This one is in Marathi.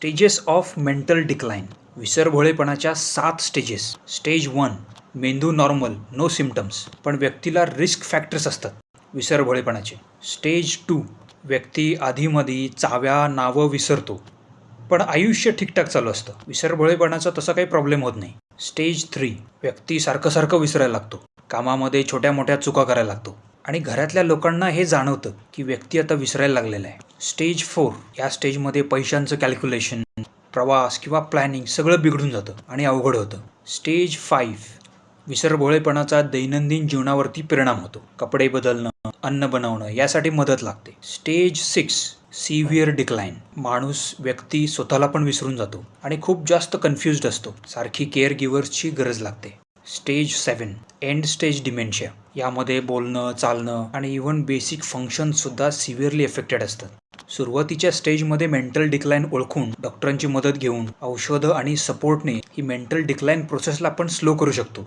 स्टेजेस ऑफ मेंटल डिक्लाइन विसरभोळेपणाच्या सात स्टेजेस. स्टेज वन मेंदू नॉर्मल नो सिम्पटम्स पण व्यक्तीला रिस्क फॅक्टर्स असतात विसरभोळेपणाचे. स्टेज टू व्यक्ती आधीमधी चाव्या नावं विसरतो पण आयुष्य ठीकठाक चालू असतं विसरभोळेपणाचा तसा काही प्रॉब्लेम होत नाही. स्टेज थ्री व्यक्ती सारखं सारखं विसरायला लागतो कामामध्ये छोट्या मोठ्या चुका करायला लागतो आणि घरातल्या लोकांना हे जाणवतं की व्यक्ती आता विसरायला लागलेला आहे. स्टेज फोर या स्टेजमध्ये पैशांचं कॅल्क्युलेशन प्रवास किंवा प्लॅनिंग सगळं बिघडून जातं आणि अवघड होतं. स्टेज फाईव्ह विसरभोळेपणाचा दैनंदिन जीवनावरती परिणाम होतो. कपडे बदलणं अन्न बनवणं यासाठी मदत लागते. स्टेज सिक्स सिव्हिअर डिक्लाईन माणूस व्यक्ती स्वतःला पण विसरून जातो आणि खूप जास्त कन्फ्युज्ड असतो. सारखी केअर गिव्हर्सची गरज लागते. Stage seven end stage dementia यामध्ये बोलणं चालणं आणि इव्हन बेसिक फंक्शनसुद्धा सिव्हिअरली एफेक्टेड असतात. सुरुवातीच्या स्टेजमध्ये मेंटल डिक्लाईन ओळखून डॉक्टरांची मदत घेऊन औषधं आणि सपोर्टने ही मेंटल डिक्लाईन प्रोसेसला आपण स्लो करू शकतो.